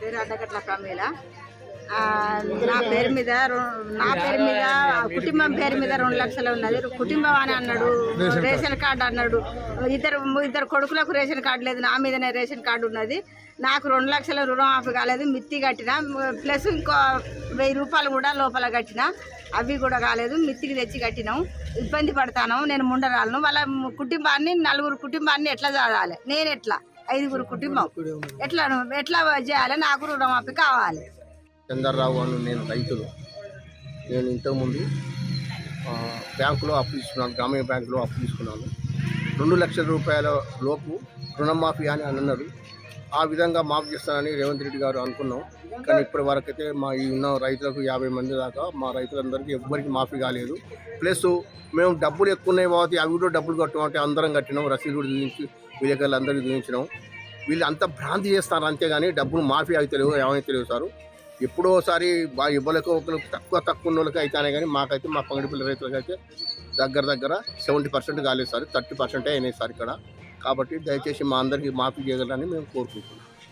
పేరు అడ్డగట్ల ప్రమీల నా పేరు మీద నా పేరు మీద కుటుంబం పేరు మీద రెండు లక్షలు ఉన్నది. కుటుంబం అని అన్నాడు రేషన్ కార్డు. అన్నాడు. ఇద్దరు ఇద్దరు కొడుకులకు రేషన్ కార్డు లేదు నా మీదనే రేషన్ కార్డు ఉన్నది. నాకు రెండు లక్షల రుణమాఫీ కాలేదు మిత్తి కట్టిన. ప్లస్ ఇంకో వెయ్యి రూపాయలు కూడా లోపల కట్టిన. అవి కూడా కాలేదు మిత్తికి తెచ్చి కట్టినాం. ఇబ్బంది పడతాను నేను ముండరాలను. వాళ్ళ కుటుంబాన్ని నలుగురు కుటుంబాన్ని ఎట్లా చదవాలి? నేను ఎట్లా? ఐదుగురు కుటుంబం. ఎట్లా ఎట్లా చేయాలి? నాకు రుణమాఫీ కావాలి. చంద్రరావు అని నేను రైతులు. నేను ఇంతకుముందు బ్యాంకులో అప్పు తీసుకున్నాను గ్రామీణ బ్యాంకులో అప్పు తీసుకున్నాను. రెండు లక్షల రూపాయల లోపు రుణమాఫీ అని అన్నారు. ఆ విధంగా మాఫీ చేస్తానని రేవంత్ రెడ్డి గారు అనుకున్నాం. కానీ ఇప్పటి వరకైతే మా ఈ ఉన్న రైతులకు యాభై మంది దాకా మా రైతులందరికీ ఎవ్వరికి మాఫీ కాలేదు. ప్లస్ మేము డబ్బులు ఎక్కువ ఉన్నాయి కాబట్టి అవి కూడా డబ్బులు కట్టమంటే అందరం కట్టినాం రసీదు కూడా చూపించి విలేకరులు అందరికీ చూపించినాం వీళ్ళు అంత భ్రాంతి చేస్తారు అంతేగాని డబ్బులు మాఫీ అయితే తెలియదు ఏమైతే తెలియదు సారు. ఎప్పుడో ఒకసారి బాగా ఇవ్వలేక ఒకరికి తక్కువ తక్కువ ఉన్నోళ్ళకి అయితేనే కానీ మాకైతే మా పంగడిపల్లి రైతులకి అయితే దగ్గర దగ్గర సెవెంటీ పర్సెంట్ కాలేదు సార్ థర్టీ పర్సెంటే అయినాయి సార్ ఇక్కడ. కాబట్టి దయచేసి మా అందరికీ మాఫీ చేయగలరని మేము కోరుకుంటున్నాం.